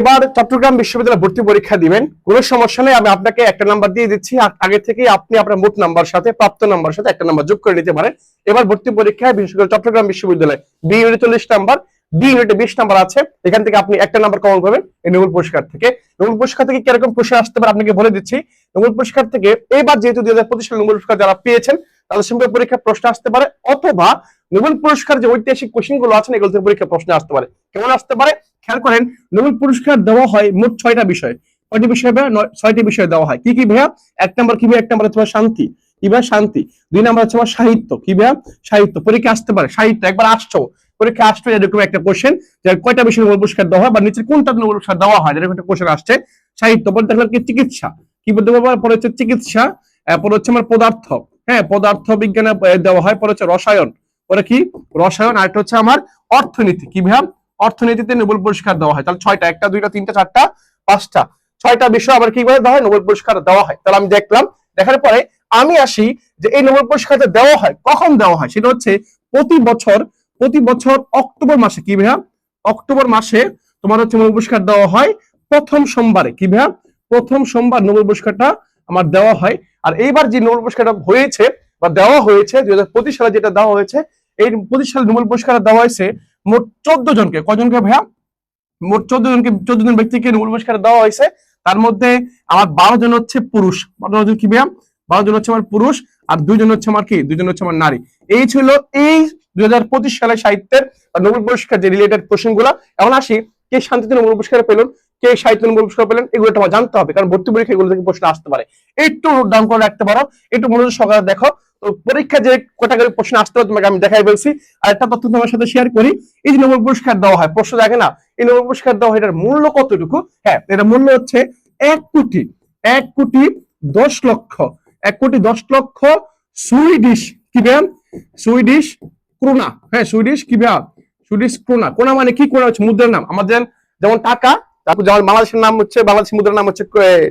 এবার চট্টগ্রাম বিশ্ববিদ্যালয়ে ভর্তি পরীক্ষা দিবেন। কোনো সমস্যা নেই, আমি আপনাকে একটা নাম্বার দিয়ে দিচ্ছি। আগে থেকেই আপনি আপনার মোট নাম্বার সাথে, প্রাপ্ত নাম্বার সাথে একটা নাম্বার যোগ করে নিতে পারেন। এবার ভর্তি পরীক্ষায় বিশেষ করে চট্টগ্রাম বিশ্ববিদ্যালয় বি ইউনিট চল্লিশ নাম্বার ডি ইউনিটে বিশ নাম্বার আছে। এখান থেকে আপনি একটা নাম্বার কমন পাবেন, এই নোবেল পুরস্কার থেকে। নোবেল পুরস্কার থেকে কীরকম প্রশ্ন আসতে পারে আপনাকে বলে দিচ্ছি। নোবেল পুরস্কার থেকে এবার যেহেতু দুই হাজার পঁচিশ সালে নোবেল পুরস্কার যারা পেয়েছেন তাদের সঙ্গে পরীক্ষা প্রশ্ন আসতে পারে, অথবা নোবেল পুরস্কার যে ঐতিহাসিক কোশ্চেনগুলো আছে এগুলো থেকে পরীক্ষা প্রশ্ন আসতে পারে। কেমন আসতে পারে? খেয়াল করেন, নোবেল পুরস্কার দেওয়া হয় মোট ছয়টা বিষয়। কয়টি বিষয় ছয়টি বিষয় দেওয়া হয়। কি কি ভাইয়া? এক নম্বর কি ভাইয়া? এক নম্বর ভাইয়া শান্তি। কি ভাইয়া? শান্তি। দুই নম্বর হচ্ছে আমার সাহিত্য। কি ভাইয়া? সাহিত্য। পরীক্ষা আসতে পারে। সাহিত্য। একবার আসছো। পরীক্ষা আসছে এরকম একটা কোশ্চেন যে কয়টা বিষয় নোবেল পুরস্কার দেওয়া হয় বা নিচের কোনটা নোবেল পুরস্কার দেওয়া হয়, এরকম একটা কোশ্চেন আসছে। সাহিত্য। পরে দেখলাম কি চিকিৎসা। কি বলতে পারব পরে হচ্ছে চিকিৎসা পরে হচ্ছে আমার পদার্থ। হ্যাঁ পদার্থ বিজ্ঞানে দেওয়া হয়, পরে হচ্ছে রসায়ন। পরে কি? রসায়ন, আর হচ্ছে আমার অর্থনীতি। কি ভাব অর্থনীতিতে নোবেল পুরস্কার দেওয়া হয়। তাহলে ছয়টা, একটা, দুইটা, তিনটা, চারটা, পাঁচটা। ছয়টা বিষয় আবার কি দেওয়া হয়? নোবেল পুরস্কার দেওয়া হয়। তাহলে আমি দেখলাম, দেখার পরে আমি আসি যে এই নোবেল পুরস্কারটা দেওয়া হয়। কখন দেওয়া হয়? সেটা হচ্ছে প্রতি বছর প্রতি বছর অক্টোবর মাসে। কি ভাইয়া? অক্টোবর মাসে তোমার হচ্ছে নোবেল পুরস্কার দেওয়া হয় প্রথম সোমবারে। কি ভাইয়া? প্রথম সোমবার নোবেল পুরস্কারটা আমার দেওয়া হয়। আর এইবার যে নোবেল পুরস্কারটা হয়েছে বা দেওয়া হয়েছে, দুই হাজার পঁচিশ সালে যেটা দেওয়া হয়েছে, এই পঁচিশ সালে নোবেল পুরস্কার দেওয়া হয়েছে মোট চোদ্দ জনকে। কজনকে ভাইয়া? মোট চোদ্দ জনকে, চোদ্দ জন ব্যক্তিকে নোবেল পুরস্কার দেওয়া হয়েছে। তার মধ্যে আমার বারো জন হচ্ছে পুরুষ। বারো জন কি ভাইয়া? বারো জন হচ্ছে আমার পুরুষ আর দুজন হচ্ছে আমার কি? দুইজন হচ্ছে আমার নারী। এই ছিল এই দুই হাজার পঁচিশ সালে সাহিত্যের নোবেল পুরস্কার যে রিলেটেড কোশ্চেনগুলা এখন আসি, কে শান্তিতে নোবেল পুরস্কার পেলেন কে সাহিত্য নোবেল পুরস্কার পেলেন এগুলো আমার জানতে হবে, কারণ ভর্তি পরীক্ষা এগুলো থেকে প্রশ্ন আসতে পারে। একটু ডাউন করে রাখতে পারো, একটু মনোযোগ সহকারে দেখো। তো পরীক্ষা যে ক্যাটাগরি প্রশ্ন আসতে হবে তোমাকে আমি দেখাই বলছি। আর একটা তথ্য তোমার সাথে শেয়ার করি, এই যে নোবেল পুরস্কার দেওয়া হয়, প্রশ্ন দেখে না, এই নোবেল পুরস্কার দেওয়া হয়, এটার মূল্য কতটুকু? হ্যাঁ এটা মূল্য হচ্ছে এক কোটি এক কোটি দশ লক্ষ, এক কোটি দশ লক্ষ সুইডিশ কি ব্যায়াম সুইডিশ ক্রোনা হ্যাঁ সুইডিশ কি ব্যায়াম সুইডিশ ক্রোনা ক্রোনা মানে কি? ক্রোনা হচ্ছে মুদ্রার নাম। আমাদের যেমন টাকা তারপর যেমন বাংলাদেশের নাম হচ্ছে বাংলাদেশের মুদ্রার নাম হচ্ছে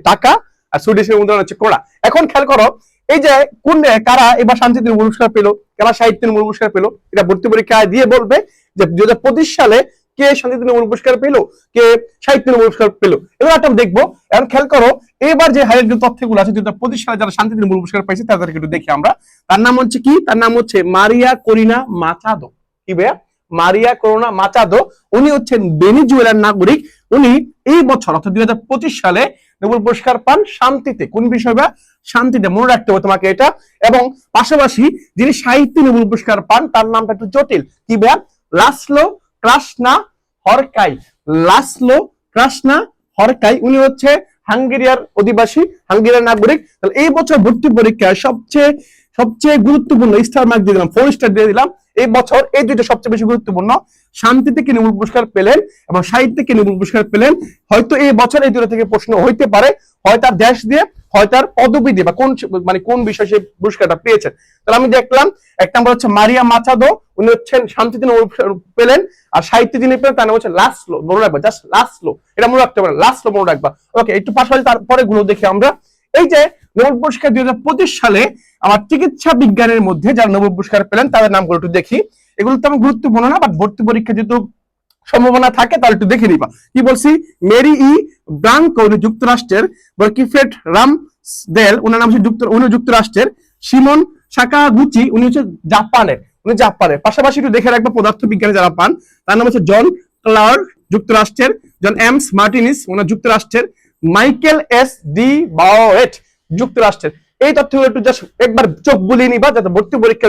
টাকা, আর সুইডিশের মুদ্রার হচ্ছে ক্রোনা এখন খেয়াল করো, এই যে কোন কারা এবার শান্তিতে পুরস্কার পেল, কারা সাহিত্যে নোবেল পুরস্কার পেল, এটা ভর্তি পরীক্ষায় দিয়ে বলবে যে দুই হাজার পঁচিশ সালে কে শান্তিতে নোবেল পুরস্কার পেল, কে সাহিত্য নোবেল পুরস্কার পেল। এবার একটা দেখব, এখন খেয়াল করো, এবার যে হাইলাইট তথ্যগুলো আছে, দুই হাজার পঁচিশ সালে যারা শান্তিতে নোবেল পুরস্কার পাইছে তাদেরকে একটু দেখি আমরা। তার নাম হচ্ছে কি? তার নাম হচ্ছে মারিয়া করিনা মাচাদো। কি ভাইয়া? Maria Corina Machado. উনি হচ্ছেন বেনিজুয়েলার নাগরিক। উনি এই বছর, অর্থাৎ দুই হাজার পঁচিশ সালে নোবেল পুরস্কার পান শান্তিতে। কোন বিষয় বা? শান্তিতে, মনে রাখতে হবে তোমাকে এটা। এবং পাশাপাশি যিনি সাহিত্যে নোবেল পুরস্কার পান, তার নামটা একটু জটিল। কি ভাইয়া লাসলো ক্রাসনা হরকাই। লাসলো ক্রাসনা হরকাই, উনি হচ্ছে হাঙ্গেরিয়ার অধিবাসী, হাঙ্গেরিয়ার নাগরিক। তাহলে এই বছর ভর্তি পরীক্ষায় সবচেয়ে সবচেয়ে গুরুত্বপূর্ণ স্টার মার্ক দিয়ে দিলাম ফোর স্টার দিয়ে দিলাম। এই বছর এই দুইটা সবচেয়ে বেশি গুরুত্বপূর্ণ। শান্তি থেকে নোবেল পুরস্কার পেলেন এবং সাহিত্য থেকে নোবেল পুরস্কার পেলেন? হয়তো এই বছর এই দুটো থেকে প্রশ্ন হইতে পারে, হয় তার দেশ দিয়ে, হয় তার পদবি দিয়ে বা কোন মানে কোন বিষয়ে সে পুরস্কারটা পেয়েছেন। তাহলে আমি দেখলাম, এক নম্বর হচ্ছে মারিয়া মাচাদো উনি হচ্ছেন শান্তিতে পেলেন আর সাহিত্য যিনি পেলেন তার নাম হচ্ছে লাসলো, মনে রাখবা জাস্ট লাসলো, এটা মনে রাখতে পারেন, লাসলো মনে রাখবা। ওকে একটু পাশাপাশি তারপরে গুলো দেখি আমরা। এই যে নোবেল পুরস্কার দুই হাজার পঁচিশ সালে আমার চিকিৎসা বিজ্ঞানের মধ্যে যারা নোবেল পুরস্কার পেলেন, তাদের নামগুলো একটু দেখি। এগুলো তেমন গুরুত্বপূর্ণ না বাট ভর্তি পরীক্ষা যেহেতু সম্ভাবনা থাকে, তাহলে একটু দেখে নিবা। কি বলছি? মেরি ই ব্রাঙ্কো উনি যুক্তরাষ্ট্রের বর্কিফেট রাম দেল ওনার নাম হচ্ছে যুক্ত, উনি যুক্তরাষ্ট্রের সিমন সাকাগুচি, উনি হচ্ছে জাপানের, উনি জাপানের। পাশাপাশি একটু দেখে রাখব পদার্থ বিজ্ঞানে যারা পান, তার নাম হচ্ছে জন ক্লার্ক, যুক্তরাষ্ট্রের, জন এমস মার্টিনিস ওনার যুক্তরাষ্ট্রের মাইকেল এস ডি বাওয়েট, যুক্তরাষ্ট্রের। এই তথ্যগুলো একটু জাস্ট একবার চোখ বুলিয়ে নিবা, যাতে ভর্তি পরীক্ষা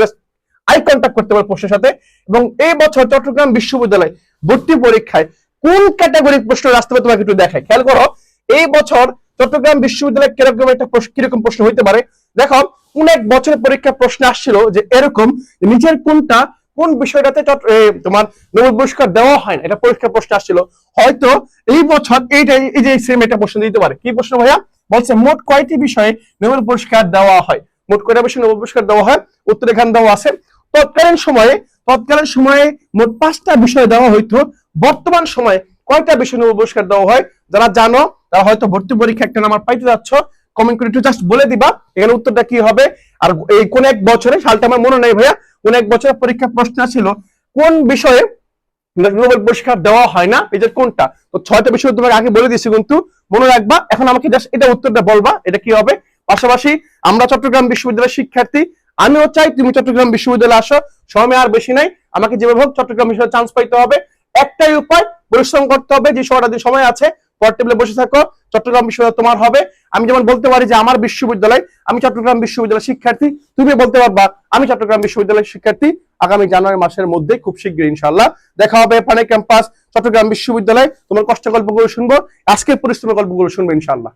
আই কন্ট্যাক্ট করতে পারে প্রশ্নের সাথে। এবং এই বছর চট্টগ্রাম বিশ্ববিদ্যালয় ভর্তি পরীক্ষায় কোন ক্যাটাগরির প্রশ্ন আসতে পারে তোমাকে একটু দেখায় খেয়াল করো, এই বছর চট্টগ্রাম বিশ্ববিদ্যালয় কীরকম একটা কীরকম প্রশ্ন হইতে পারে? দেখো কোন এক বছরের পরীক্ষা প্রশ্ন আসছিল যে এরকম যে নিচের কোনটা কোন বিষয়টাতে তোমার নোবেল পুরস্কার দেওয়া হয় না? এটা পরীক্ষা প্রশ্ন আসছিল। হয়তো এই বছর এইটা এই যে সেম এটা প্রশ্ন দিতে পারে। কি প্রশ্ন ভাইয়া? বলছে মোট কয়টি বিষয়ে নোবেল পুরস্কার দেওয়া হয়? মোট কয়টা বিষয়ে নোবেল পুরস্কার দেওয়া হয়? উত্তর এখানে দেওয়া আছে। তৎকালীন সময়ে তৎকালীন সময়ে মোট পাঁচটা বিষয় দেওয়া হইতো। বর্তমান সময়ে কয়টা বিষয় নোবেল পুরস্কার দেওয়া হয়? যারা জানো, তারা হয়তো ভর্তি পরীক্ষা একটা নাম্বার পাইতে যাচ্ছ। কমেন্ট করে একটু জাস্ট বলে দিবা, এখানে উত্তরটা কি হবে? আর এই কোন এক বছরে, সালটা আমার মনে নেই ভাইয়া, কোন এক বছরের পরীক্ষা প্রশ্ন ছিল, কোন বিষয়ে নোবেল পুরস্কার দেওয়া হয় না যে কোনটা? তো ছয়টা বিষয় তোমাকে আগে বলে দিয়েছি কিন্তু, মনে রাখবা, এখন আমাকে জাস্ট এটা উত্তরটা বলবা, এটা কি হবে? পাশাপাশি আমরা চট্টগ্রাম বিশ্ববিদ্যালয়ের শিক্ষার্থী, আমিও চাই তুমি চট্টগ্রাম বিশ্ববিদ্যালয়ে আসো, সময় আর বেশি নাই, আমাকে যেভাবে হোক চট্টগ্রাম বিশ্ববিদ্যালয়ে চান্স পাইতে হবে। একটাই উপায়, পরিশ্রম করতে হবে, যে সময় আছে পর টেবিলে বসে থাকো, চট্টগ্রাম বিশ্ববিদ্যালয় তোমার হবে। আমি যেমন বলতে পারি যে আমার বিশ্ববিদ্যালয়, আমি চট্টগ্রাম বিশ্ববিদ্যালয়ের শিক্ষার্থী। তুমি বলতে পারবা, আমি চট্টগ্রাম বিশ্ববিদ্যালয়ের শিক্ষার্থী। আগামী জানুয়ারি মাসের মধ্যে খুব শীঘ্রই ইনশাল্লাহ দেখা হবে পানে ক্যাম্পাস চট্টগ্রাম বিশ্ববিদ্যালয়। তোমার কষ্ট গল্পগুলো শুনব, আজকের পরিশ্রমের গল্পগুলো শুনব ইনশাল্লাহ